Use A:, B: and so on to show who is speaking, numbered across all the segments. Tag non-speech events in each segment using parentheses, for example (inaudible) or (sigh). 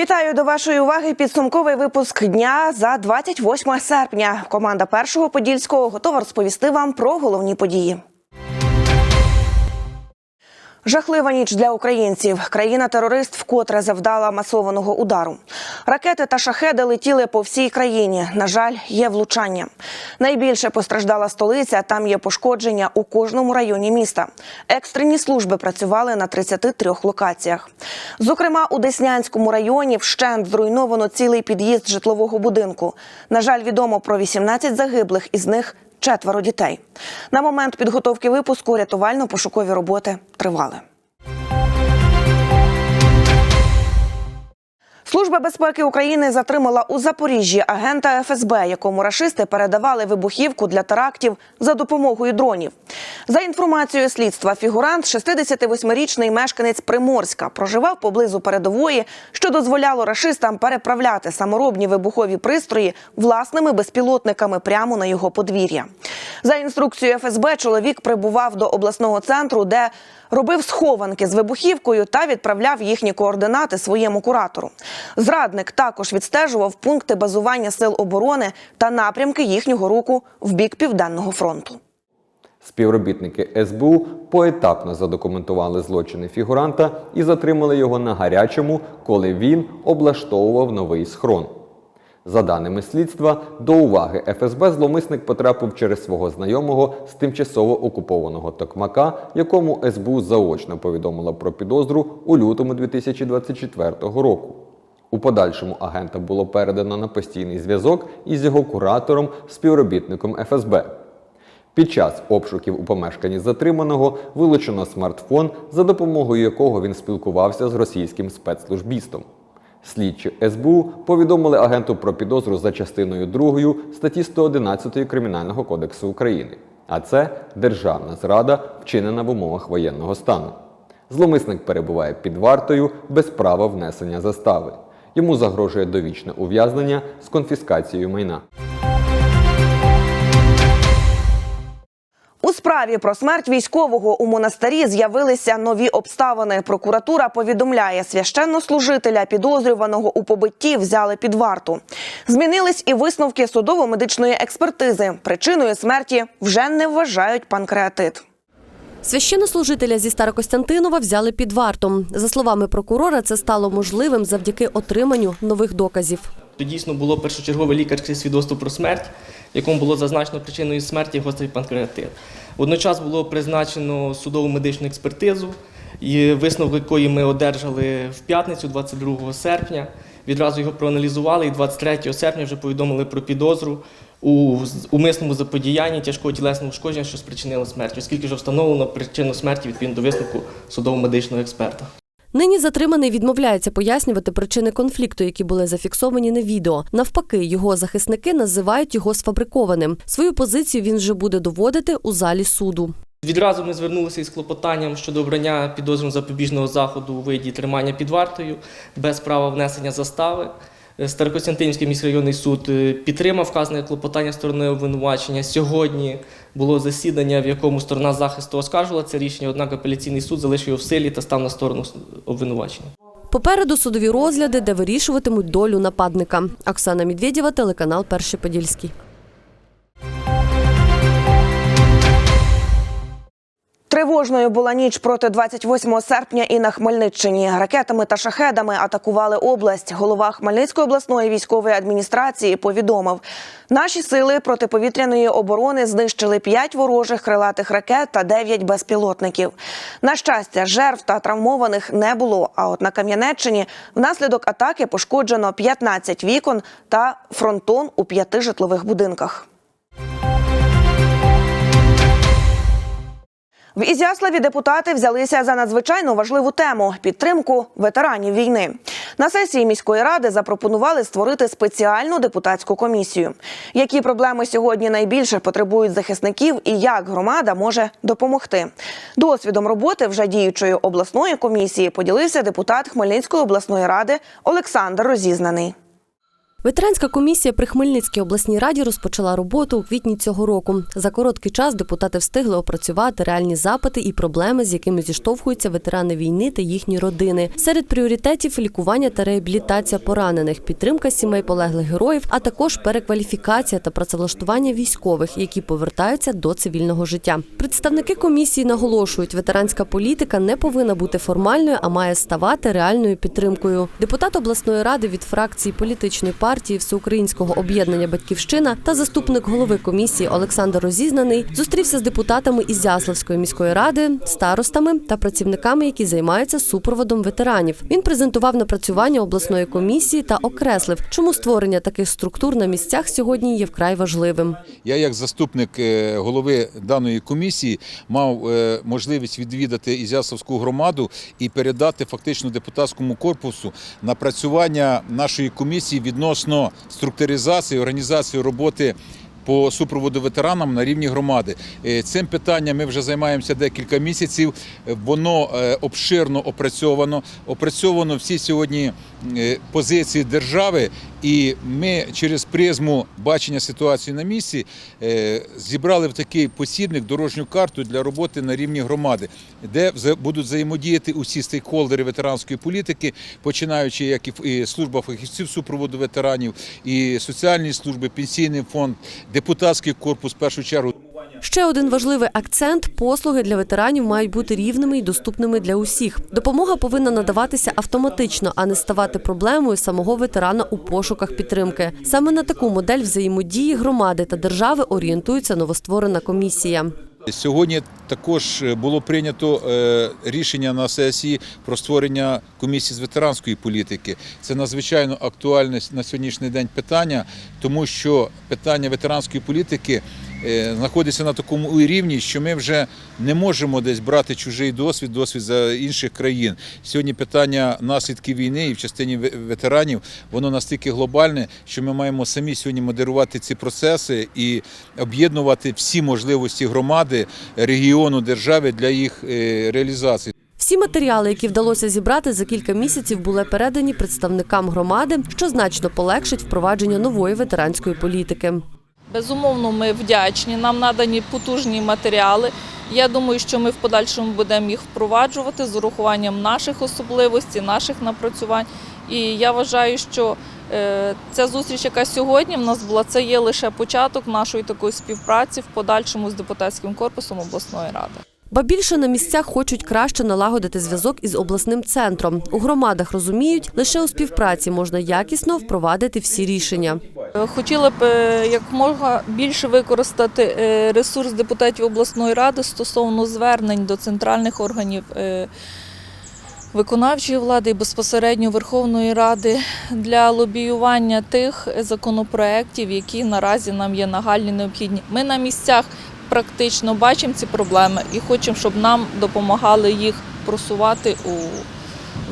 A: Вітаю до вашої уваги. Підсумковий випуск дня за 28 серпня. Команда першого подільського готова розповісти вам про головні події. Жахлива ніч для українців. Країна-терорист вкотре завдала масованого удару. Ракети та шахеди летіли по всій країні. На жаль, є влучання. Найбільше постраждала столиця. Там є пошкодження у кожному районі міста. Екстрені служби працювали на 33 локаціях. Зокрема, у Деснянському районі вщент зруйновано цілий під'їзд житлового будинку. На жаль, відомо про 18 загиблих, із них четверо дітей. На момент підготовки випуску рятувально-пошукові роботи тривали. Служба безпеки України затримала у Запоріжжі агента ФСБ, якому рашисти передавали вибухівку для терактів за допомогою дронів. За інформацією слідства, фігурант, 68-річний мешканець Приморська, проживав поблизу передової, що дозволяло рашистам переправляти саморобні вибухові пристрої власними безпілотниками прямо на його подвір'я. За інструкцією ФСБ, чоловік прибував до обласного центру, де робив схованки з вибухівкою та відправляв їхні координати своєму куратору. Зрадник також відстежував пункти базування сил оборони та напрямки їхнього руху в бік південного фронту.
B: Співробітники СБУ поетапно задокументували злочини фігуранта і затримали його на гарячому, коли він облаштовував новий схрон. За даними слідства, до уваги ФСБ зловмисник потрапив через свого знайомого з тимчасово окупованого Токмака, якому СБУ заочно повідомила про підозру у лютому 2024 року. У подальшому агента було передано на постійний зв'язок із його куратором, співробітником ФСБ. Під час обшуків у помешканні затриманого вилучено смартфон, за допомогою якого він спілкувався з російським спецслужбістом. Слідчі СБУ повідомили агенту про підозру за частиною 2 статті 111 Кримінального кодексу України. А це державна зрада, вчинена в умовах воєнного стану. Зломисник перебуває під вартою без права внесення застави. Йому загрожує довічне ув'язнення з конфіскацією майна.
A: У справі про смерть військового у монастирі з'явилися нові обставини. Прокуратура повідомляє, священнослужителя підозрюваного у побитті взяли під варту. Змінились і висновки судово-медичної експертизи. Причиною смерті вже не вважають панкреатит.
C: Священнослужителя зі Старокостянтинова взяли під варту. За словами прокурора, це стало можливим завдяки отриманню нових доказів.
D: Дійсно було першочергове лікарське свідоцтво про смерть, якому було зазначено причиною смерті гострий панкреатит. Водночас було призначено судову медичну експертизу, і висновок якої ми одержали в п'ятницю, 22 серпня. Відразу його проаналізували і 23 серпня вже повідомили про підозру у умисному заподіянні тяжкого тілесного ушкодження, що спричинило смерть, оскільки вже встановлено причину смерті відповідно до висновку судово-медичного експерта.
C: Нині затриманий відмовляється пояснювати причини конфлікту, які були зафіксовані на відео. Навпаки, його захисники називають його сфабрикованим. Свою позицію він вже буде доводити у залі суду.
D: Відразу ми звернулися із клопотанням щодо обрання підозрюваного запобіжного заходу у виді тримання під вартою без права внесення застави. Старокостянтинський міськрайонний суд е, підтримав вказане клопотання сторони обвинувачення. Сьогодні було засідання, в якому сторона захисту оскаржувала це рішення, однак апеляційний суд залишив його в силі та став на сторону обвинувачення.
C: Попереду судові розгляди, де вирішуватимуть долю нападника. Оксана Медведєва, телеканал Перший Подільський.
A: Тривожною була ніч проти 28 серпня і на Хмельниччині. Ракетами та шахедами атакували область. Голова Хмельницької обласної військової адміністрації повідомив, наші сили протиповітряної оборони знищили 5 ворожих крилатих ракет та 9 безпілотників. На щастя, жертв та травмованих не було. А от на Кам'янеччині внаслідок атаки пошкоджено 15 вікон та фронтон у п'яти житлових будинках. В Ізяславі депутати взялися за надзвичайно важливу тему підтримку ветеранів війни. На сесії міської ради запропонували створити спеціальну депутатську комісію. Які проблеми сьогодні найбільше потребують захисників і як громада може допомогти? Досвідом роботи вже діючої обласної комісії поділився депутат Хмельницької обласної ради Олександр Розізнаний.
C: Ветеранська комісія при Хмельницькій обласній раді розпочала роботу у квітні цього року. За короткий час депутати встигли опрацювати реальні запити і проблеми, з якими зіштовхуються ветерани війни та їхні родини. Серед пріоритетів лікування та реабілітація поранених, підтримка сімей полеглих героїв, а також перекваліфікація та працевлаштування військових, які повертаються до цивільного життя. Представники комісії наголошують, ветеранська політика не повинна бути формальною, а має ставати реальною підтримкою. Депутат обласної ради від фракції політичної партії Всеукраїнського об'єднання Батьківщина та заступник голови комісії Олександр Розізнаний зустрівся з депутатами із Яславської міської ради, старостами та працівниками, які займаються супроводом ветеранів. Він презентував напрацювання обласної комісії та окреслив, чому створення таких структур на місцях сьогодні є вкрай важливим.
E: Я, як заступник е, голови даної комісії, мав е, можливість відвідати Ізяславську громаду і передати фактично депутатському корпусу напрацювання нашої комісії відносно структуризації, організації роботи. По супроводу ветеранам на рівні громади Е, цим питанням ми вже займаємося декілька місяців. Е, Воно е, обширно опрацьовано. Опрацьовано всі сьогодні позиції держави, і ми через призму бачення ситуації на місці зібрали в такий посібник дорожню карту для роботи на рівні громади, де будуть взаємодіяти усі стейкхолдери ветеранської політики, починаючи як і служба фахівців супроводу ветеранів, і соціальні служби, пенсійний фонд, депутатський корпус в першу чергу.
C: Ще один важливий акцент: послуги для ветеранів мають бути рівними і доступними для усіх. Допомога повинна надаватися автоматично, а не ставати проблемою самого ветерана у пошуках підтримки. Саме на таку модель взаємодії громади та держави орієнтується новостворена комісія.
E: Сьогодні також було прийнято е, рішення на сесії про створення комісії з ветеранської політики. Це надзвичайно актуальне на сьогоднішній день питання, тому що питання ветеранської політики е, знаходиться на такому рівні, що ми вже не можемо десь брати чужий досвід, досвід за інших країн. Сьогодні питання наслідків війни і в частині ветеранів воно настільки глобальне, що ми маємо самі сьогодні модерувати ці процеси і об'єднувати всі можливості громади, регіону, держави для їх е, реалізації.
C: Всі матеріали, які вдалося зібрати за кілька місяців, були передані представникам громади, що значно полегшить впровадження нової ветеранської політики.
F: Безумовно, ми вдячні. Нам надані потужні матеріали. Я думаю, що ми в подальшому будемо їх впроваджувати з урахуванням наших особливостей, наших напрацювань. І я вважаю, що е, ця зустріч, яка сьогодні в нас була, це є лише початок нашої такої співпраці в подальшому з депутатським корпусом обласної ради.
C: Ба більше на місцях хочуть краще налагодити зв'язок із обласним центром. У громадах розуміють, лише у співпраці можна якісно впровадити всі рішення.
F: Хотіла б е, як можна більше використати е, ресурс депутатів обласної ради стосовно звернень до центральних органів е, виконавчої влади і безпосередньо Верховної Ради для лобіювання тих законопроєктів, які наразі нам є нагальні необхідні. Ми на місцях практично бачимо ці проблеми і хочемо, щоб нам допомагали їх просувати у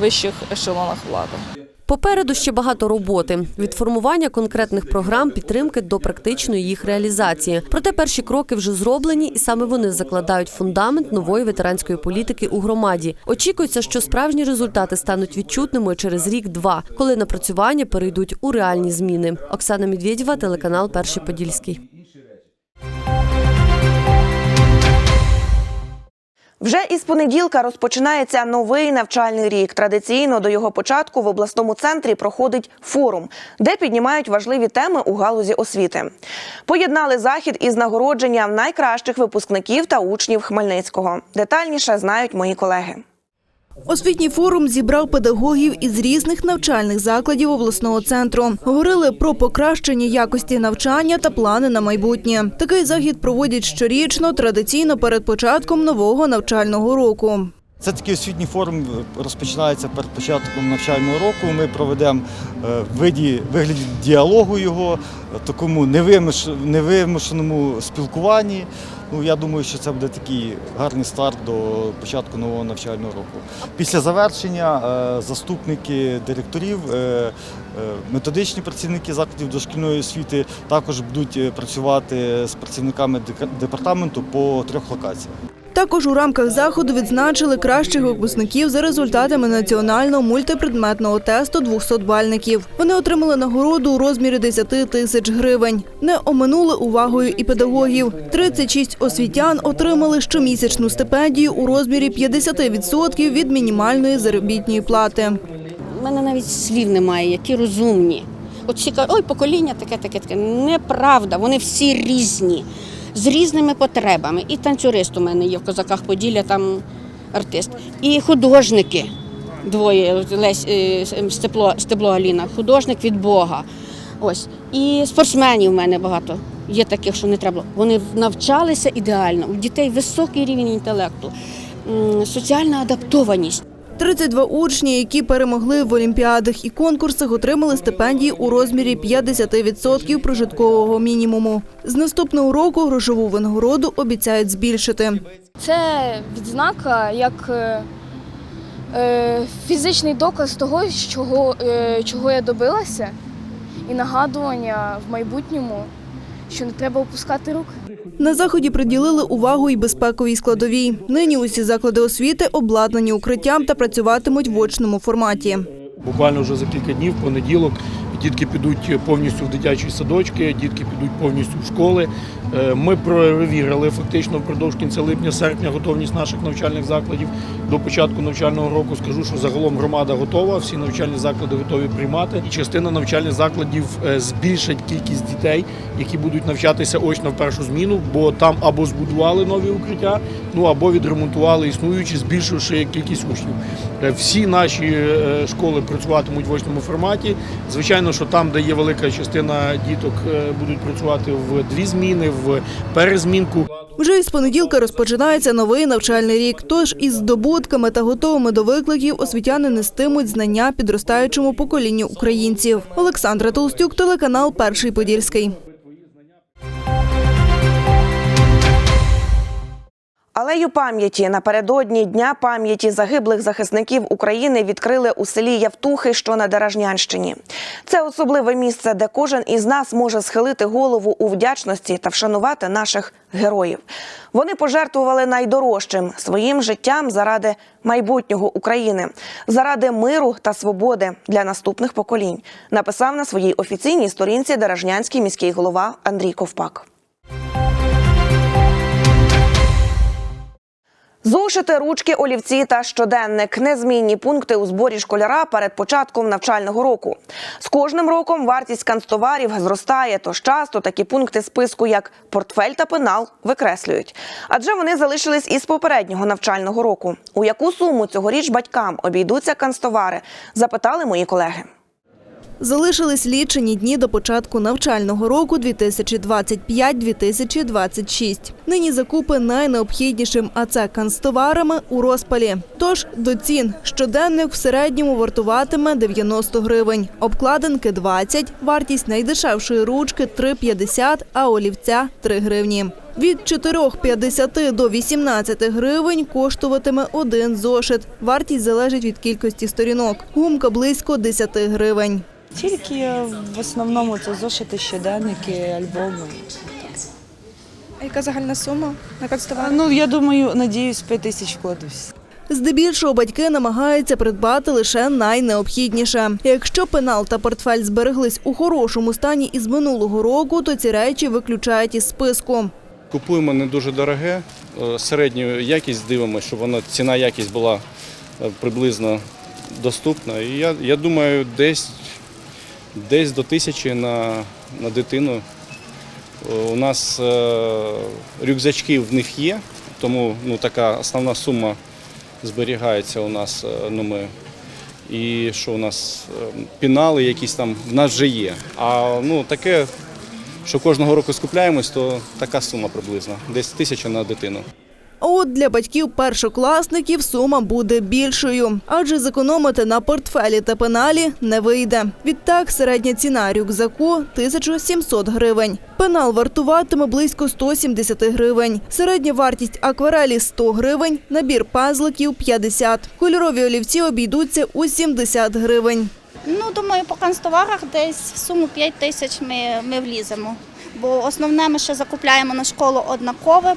F: вищих ешелонах влади.
C: Попереду ще багато роботи від формування конкретних програм підтримки до практичної їх реалізації. Проте перші кроки вже зроблені, і саме вони закладають фундамент нової ветеранської політики у громаді. Очікується, що справжні результати стануть відчутними через рік-два, коли напрацювання перейдуть у реальні зміни. Оксана Медведєва, телеканал Перший Подільський.
A: Вже із понеділка розпочинається новий навчальний рік. Традиційно до його початку в обласному центрі проходить форум, де піднімають важливі теми у галузі освіти. Поєднали захід із нагородженням найкращих випускників та учнів Хмельницького. Детальніше знають мої колеги.
G: Освітній форум зібрав педагогів із різних навчальних закладів обласного центру. Говорили про покращення якості навчання та плани на майбутнє. Такий захід проводять щорічно, традиційно перед початком нового навчального року.
H: Це такий освітній форум розпочинається перед початком навчального року. Ми проведемо е, виді вигляді діалогу його, е, такому невимушеному спілкуванні. Ну я думаю, що це буде такий гарний старт до початку нового навчального року. Після завершення е, заступники директорів, е, е, методичні працівники закладів дошкільної освіти також будуть е, працювати з працівниками департаменту по трьох локаціях.
G: Також у рамках заходу відзначили кращих випускників за результатами національного мультипредметного тесту 200-бальників. Вони отримали нагороду у розмірі 10 тисяч гривень. Не оминули увагою і педагогів. 36 освітян отримали щомісячну стипендію у розмірі 50% від мінімальної заробітної плати.
I: У мене навіть слів немає, які розумні. От всі кажуть, ой, покоління таке, таке, таке. Неправда, вони всі різні, з різними потребами. І танцюрист у мене є в козаках Поділля, там артист. І художники двоє, Лесь, е, Степло, Стебло Аліна, художник від Бога. Ось. І спортсменів в мене багато. Є таких, що не треба. Вони навчалися ідеально. У дітей високий рівень інтелекту, соціальна адаптованість.
G: 32 учні, які перемогли в олімпіадах і конкурсах, отримали стипендії у розмірі 50% прожиткового мінімуму. З наступного року грошову винагороду обіцяють збільшити.
J: Це відзнака як е, е, фізичний доказ того, чого, е, чого я добилася, і нагадування в майбутньому, що не треба опускати рук.
G: На заході приділили увагу і безпековій складовій. Нині усі заклади освіти обладнані укриттям та працюватимуть в очному форматі.
K: Буквально вже за кілька днів, понеділок, дітки підуть повністю в дитячі садочки, дітки підуть повністю в школи. Е, Ми перевірили фактично впродовж кінця липня-серпня готовність наших навчальних закладів. До початку навчального року скажу, що загалом громада готова, всі навчальні заклади готові приймати. І частина навчальних закладів е, збільшать кількість дітей, які будуть навчатися очно в першу зміну, бо там або збудували нові укриття, ну або відремонтували існуючі, збільшивши кількість учнів. Е, Всі наші школи працюватимуть в очному форматі. Звичайно, що там, де є велика частина діток, е, будуть працювати в дві зміни, в перезмінку.
G: Вже із понеділка розпочинається новий навчальний рік. Тож із здобутками та готовими до викликів освітяни нестимуть знання підростаючому поколінню українців. Олександра Толстюк, телеканал Перший Подільський.
A: Алею пам'яті напередодні Дня пам'яті загиблих захисників України відкрили у селі Явтухи, що на Деражнянщині. Це особливе місце, де кожен із нас може схилити голову у вдячності та вшанувати наших героїв. Вони пожертвували найдорожчим своїм життям заради майбутнього України, заради миру та свободи для наступних поколінь. Написав на своїй офіційній сторінці Деражнянський міський голова Андрій Ковпак. Зошити, ручки, олівці та щоденник незмінні пункти у зборі школяра перед початком навчального року. З кожним роком вартість канцтоварів зростає, тож часто такі пункти списку, як портфель та пенал, викреслюють. Адже вони залишились із попереднього навчального року. У яку суму цьогоріч батькам обійдуться канцтовари, запитали мої колеги.
G: Залишились лічені дні до початку навчального року 2025-2026. Нині закупи найнеобхіднішим, а це канцтоварами у розпалі. Тож до цін щоденник в середньому вартуватиме 90 гривень, обкладинки 20, вартість найдешевшої ручки 3,50, а олівця 3 гривні. Від 4,50 до 18 гривень коштуватиме один зошит. Вартість залежить від кількості сторінок. Гумка близько 10 гривень.
L: Тільки в основному це зошити, щоденники, альбоми.
M: А яка загальна сума на канцтовар?
L: Ну, я думаю, надіюсь, 5 тисяч вкладусь.
G: Здебільшого батьки намагаються придбати лише найнеобхідніше. Якщо пенал та портфель збереглись у хорошому стані із минулого року, то ці речі виключають із списку.
N: Купуємо не дуже дороге, е, середню якість дивимося, щоб вона ціна якість була е, приблизно доступна. І я, я думаю, десь, десь до тисячі на, на дитину. Е, У нас е, рюкзачки в них є, тому ну, така основна сума зберігається у нас. е, Ну, ми, і що у нас пінали якісь там в нас вже є. А ну, таке що кожного року скупляємось, то така сума приблизно, десь тисяча на дитину.
G: А от для батьків першокласників сума буде більшою, адже зекономити на портфелі та пеналі не вийде. Відтак середня ціна рюкзаку 1700 гривень. Пенал вартуватиме близько 170 гривень. Середня вартість акварелі 100 гривень, набір пазликів 50. Кольорові олівці обійдуться у 70 гривень.
O: Ну, думаю, по канцтоварах десь в суму 5 тисяч ми, ми вліземо. Бо основне ми ще закупляємо на школу однакове,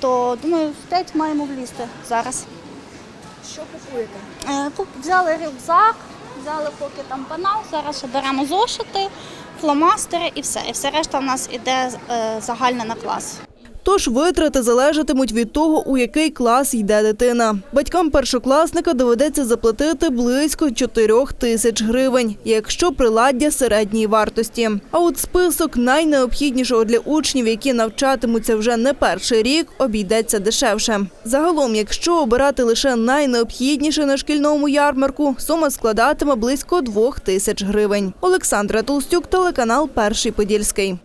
O: то думаю, в 5 маємо влізти зараз.
J: Що купуєте?
O: Е, куп- Взяли рюкзак, взяли поки там панал, зараз ще беремо зошити, фломастери і все. І все решта в нас іде е, загальне на клас.
G: Тож витрати залежатимуть від того, у який клас йде дитина. Батькам першокласника доведеться заплатити близько 4 тисяч гривень, якщо приладдя середньої вартості. А от список найнеобхіднішого для учнів, які навчатимуться вже не перший рік, обійдеться дешевше. Загалом, якщо обирати лише найнеобхідніше на шкільному ярмарку, сума складатиме близько 2 тисяч гривень. Олександра Толстюк, телеканал Перший Подільський.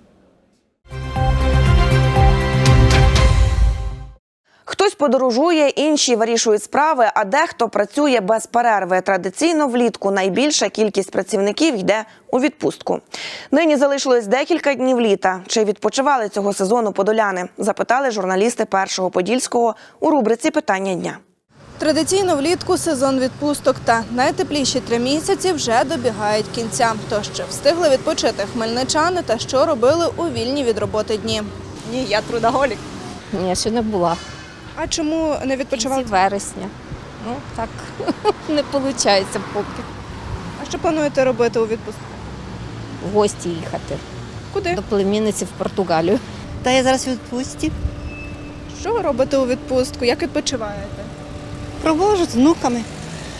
A: Хтось подорожує, інші вирішують справи, а дехто працює без перерви. Традиційно влітку найбільша кількість працівників йде у відпустку. Нині залишилось декілька днів літа. Чи відпочивали цього сезону подоляни? Запитали журналісти першого подільського у рубриці Питання дня.
G: Традиційно влітку сезон відпусток та найтепліші три місяці вже добігають кінця. То ще встигли відпочити хмельничани та що робили у вільні від роботи дні.
F: Ні, я трудоголік.
P: Ні, ще не була.
G: А чому не відпочивали?
P: Кінці вересня. Ну так (laughs) не виходить поки.
G: А що плануєте робити у відпустку?
P: В гості їхати
G: Куди?
P: до племінниці в Португалію.
Q: Та я зараз в відпустці.
G: Що ви робите у відпустку? Як відпочиваєте?
Q: Провожу з внуками,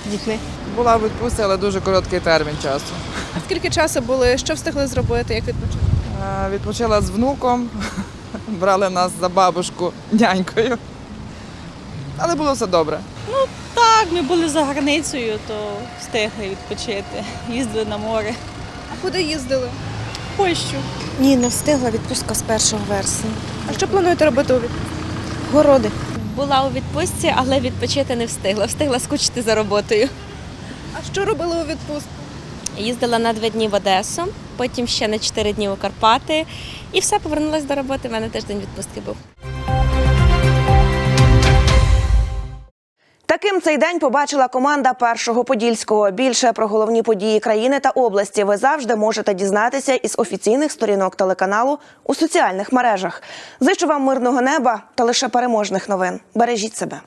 Q: з дітьми.
R: Була в відпустці, але дуже короткий термін часу.
G: Скільки часу були? Що встигли зробити? Як відпочили?
R: Е, Відпочила з внуком, (laughs) брали нас за бабушку нянькою. Але було все добре.
F: Ну Так, ми були за границею, то встигли відпочити. (laughs) Їздили на море.
G: А куди їздили?
F: В Польщу.
Q: Ні, не встигла відпустка з 1 вересня.
G: А що плануєте робити у?
Q: Городи.
P: Була у відпустці, але відпочити не встигла. Встигла скучити за роботою.
G: А що робили у відпустку?
P: Їздила на два дні в Одесу, потім ще на чотири дні у Карпати. І все, повернулася до роботи. У мене тиждень відпустки був.
A: Таким цей день побачила команда першого подільського. Більше про головні події країни та області ви завжди можете дізнатися із офіційних сторінок телеканалу у соціальних мережах. Зичу вам мирного неба та лише переможних новин. Бережіть себе.